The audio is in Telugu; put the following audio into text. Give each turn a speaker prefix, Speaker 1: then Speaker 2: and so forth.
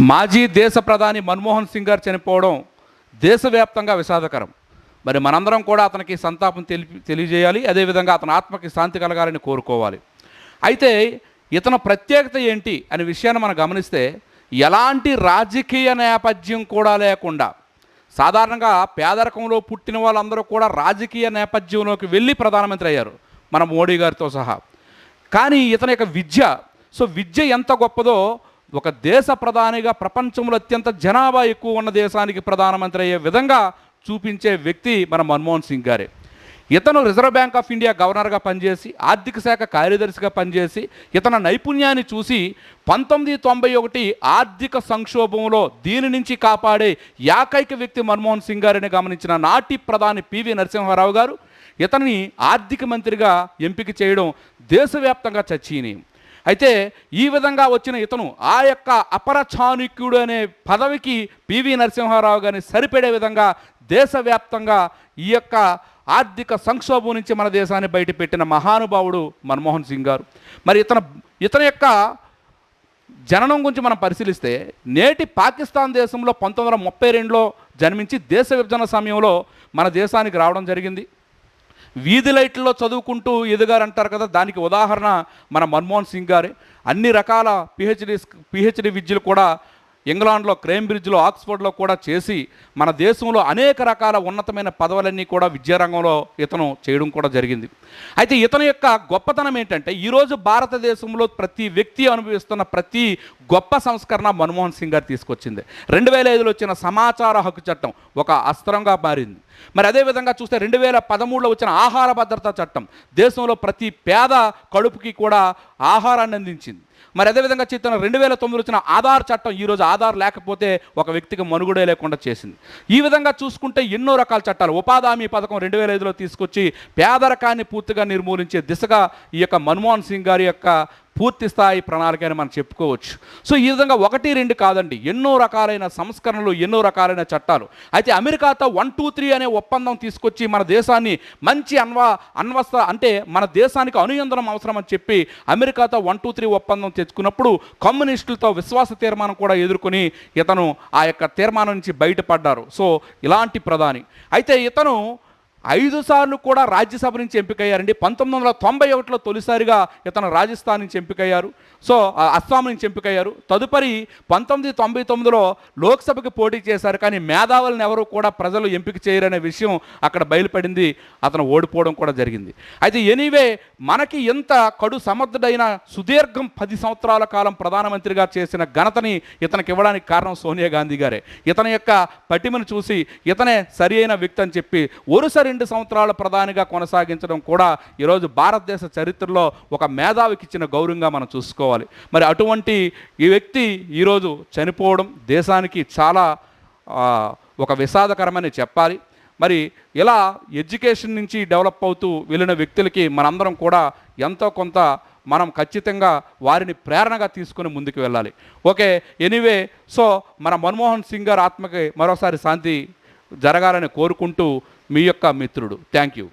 Speaker 1: మాజీ దేశ ప్రధాని మన్మోహన్ సింగ్ గారు చనిపోవడం దేశవ్యాప్తంగా విషాదకరం. మరి మనందరం కూడా అతనికి సంతాపం తెలిపి తెలియజేయాలి. అదేవిధంగా అతని ఆత్మకి శాంతి కలగాలని కోరుకోవాలి. అయితే ఇతని ప్రత్యేకత ఏంటి అనే విషయాన్ని మనం గమనిస్తే ఎలాంటి రాజకీయ నేపథ్యం కూడా లేకుండా సాధారణంగా పేదరికంలో పుట్టిన వాళ్ళందరూ కూడా రాజకీయ నేపథ్యంలోకి వెళ్ళి ప్రధానమంత్రి అయ్యారు మన మోడీ గారితో సహా. కానీ ఇతని యొక్క విద్య సో విద్య ఎంత గొప్పదో ఒక దేశ ప్రధానిగా ప్రపంచంలో అత్యంత జనాభా ఎక్కువ ఉన్న దేశానికి ప్రధానమంత్రి అయ్యే విధంగా చూపించే వ్యక్తి మన మన్మోహన్ సింగ్ గారే. ఇతను రిజర్వ్ బ్యాంక్ ఆఫ్ ఇండియా గవర్నర్గా పనిచేసి ఆర్థిక శాఖ కార్యదర్శిగా పనిచేసి ఇతన నైపుణ్యాన్ని చూసి పంతొమ్మిది తొంభై ఒకటి ఆర్థిక సంక్షోభంలో దీని నుంచి కాపాడే ఏకైక వ్యక్తి మన్మోహన్ సింగ్ గారిని గమనించిన నాటి ప్రధాని పివి నరసింహారావు గారు ఇతని ఆర్థిక మంత్రిగా ఎంపిక చేయడం దేశవ్యాప్తంగా చర్చనీయం. అయితే ఈ విధంగా వచ్చిన ఇతను ఆ యొక్క అపర చాణుక్యుడు అనే పదవికి పివి నరసింహారావు గారిని సరిపడే విధంగా దేశవ్యాప్తంగా ఈ యొక్క ఆర్థిక సంక్షోభం నుంచి మన దేశాన్ని బయటపెట్టిన మహానుభావుడు మన్మోహన్ సింగ్ గారు. మరి ఇతను ఇతని యొక్క జననం గురించి మనం పరిశీలిస్తే నేటి పాకిస్తాన్ దేశంలో పంతొమ్మిది వందల ముప్పై రెండులో జన్మించి దేశ విభజన సమయంలో మన దేశానికి రావడం జరిగింది. వీధి లైట్లలో చదువుకుంటూ ఎదిగారంటారు కదా దానికి ఉదాహరణ మన మన్మోహన్ సింగ్ గారే. అన్ని రకాల పిహెచ్డి పిహెచ్డి విద్యలు కూడా ఇంగ్లాండ్లో క్రేంబ్రిడ్జ్లో ఆక్స్ఫర్డ్లో కూడా చేసి మన దేశంలో అనేక రకాల ఉన్నతమైన పదవులన్నీ కూడా విద్యారంగంలో ఇతను చేయడం కూడా జరిగింది. అయితే ఇతని యొక్క గొప్పతనం ఏంటంటే ఈరోజు భారతదేశంలో ప్రతి వ్యక్తి అనుభవిస్తున్న ప్రతి గొప్ప సంస్కరణ మన్మోహన్ సింగ్ గారు తీసుకొచ్చింది. రెండు వేల ఐదులో వచ్చిన సమాచార హక్కు చట్టం ఒక అస్త్రంగా మారింది. మరి అదేవిధంగా చూస్తే రెండు వేల పదమూడులో వచ్చిన ఆహార భద్రతా చట్టం దేశంలో ప్రతి పేద కడుపుకి కూడా ఆహారాన్ని అందించింది. మరి అదేవిధంగా చిత్రం రెండు వేల తొమ్మిదిలో వచ్చిన ఆధార్ చట్టం ఈరోజు ఆధార్ లేకపోతే ఒక వ్యక్తికి మనుగడే లేకుండా చేసింది. ఈ విధంగా చూసుకుంటే ఎన్నో రకాల చట్టాలు. ఉపాధి హామీ పథకం రెండు వేల ఐదులో తీసుకొచ్చి పేదరికాన్ని పూర్తిగా నిర్మూలించే దిశగా ఈ యొక్క మన్మోహన్ సింగ్ గారి యొక్క పూర్తి స్థాయి ప్రణాళిక అని మనం చెప్పుకోవచ్చు. సో ఈ విధంగా ఒకటి రెండు కాదండి. ఎన్నో రకాలైన సంస్కరణలు ఎన్నో రకాలైన చట్టాలు. అయితే అమెరికాతో వన్ టూ త్రీ అనే ఒప్పందం తీసుకొచ్చి మన దేశాన్ని మంచి అన్వ అన్వస్త అంటే మన దేశానికి అనుయంత్రం అవసరం అని చెప్పి అమెరికాతో వన్ టూ త్రీ ఒప్పందం తెచ్చుకున్నప్పుడు కమ్యూనిస్టులతో విశ్వాస తీర్మానం కూడా ఎదుర్కొని ఇతను ఆ యొక్క తీర్మానం నుంచి బయటపడ్డారు. సో ఇలాంటి ప్రధాని. అయితే ఇతను ఐదు సార్లు కూడా రాజ్యసభ నుంచి ఎంపికయ్యారండి. పంతొమ్మిది వందల తొంభై ఒకటిలో తొలిసారిగా ఇతను రాజస్థాన్ నుంచి ఎంపికయ్యారు. సో ఆ, అస్సాం నుంచి ఎంపికయ్యారు. తదుపరి పంతొమ్మిది తొంభై తొమ్మిదిలో లోక్సభకి పోటీ చేశారు. కానీ మేధావులను ఎవరు కూడా ప్రజలు ఎంపిక చేయరనే విషయం అక్కడ బయలుపడింది. అతను ఓడిపోవడం కూడా జరిగింది. అయితే ఎనీవే మనకి ఎంత కడు సమర్థుడైన సుదీర్ఘం పది సంవత్సరాల కాలం ప్రధానమంత్రిగా చేసిన ఘనతని ఇతనికి ఇవ్వడానికి కారణం సోనియా గాంధీ గారే. ఇతని యొక్క పటిమను చూసి ఇతనే సరి అయిన వ్యక్తి అని చెప్పి వరుస రెండు సంవత్సరాల ప్రధానిగా కొనసాగించడం కూడా ఈరోజు భారతదేశ చరిత్రలో ఒక మేధావికి ఇచ్చిన గౌరవంగా మనం చూసుకోవాలి. మరి అటువంటి ఈ వ్యక్తి ఈరోజు చనిపోవడం దేశానికి చాలా ఒక విషాదకరమని చెప్పాలి. మరి ఇలా ఎడ్యుకేషన్ నుంచి డెవలప్ అవుతూ వెళ్ళిన వ్యక్తులకి మనందరం కూడా ఎంతో కొంత మనం ఖచ్చితంగా వారిని ప్రేరణగా తీసుకుని ముందుకు వెళ్ళాలి. ఓకే ఎనీవే సో మన మన్మోహన్ సింగ్ గారు ఆత్మకి మరోసారి శాంతి జరగాలని కోరుకుంటూ మీ యొక్క మిత్రుడు. Thank you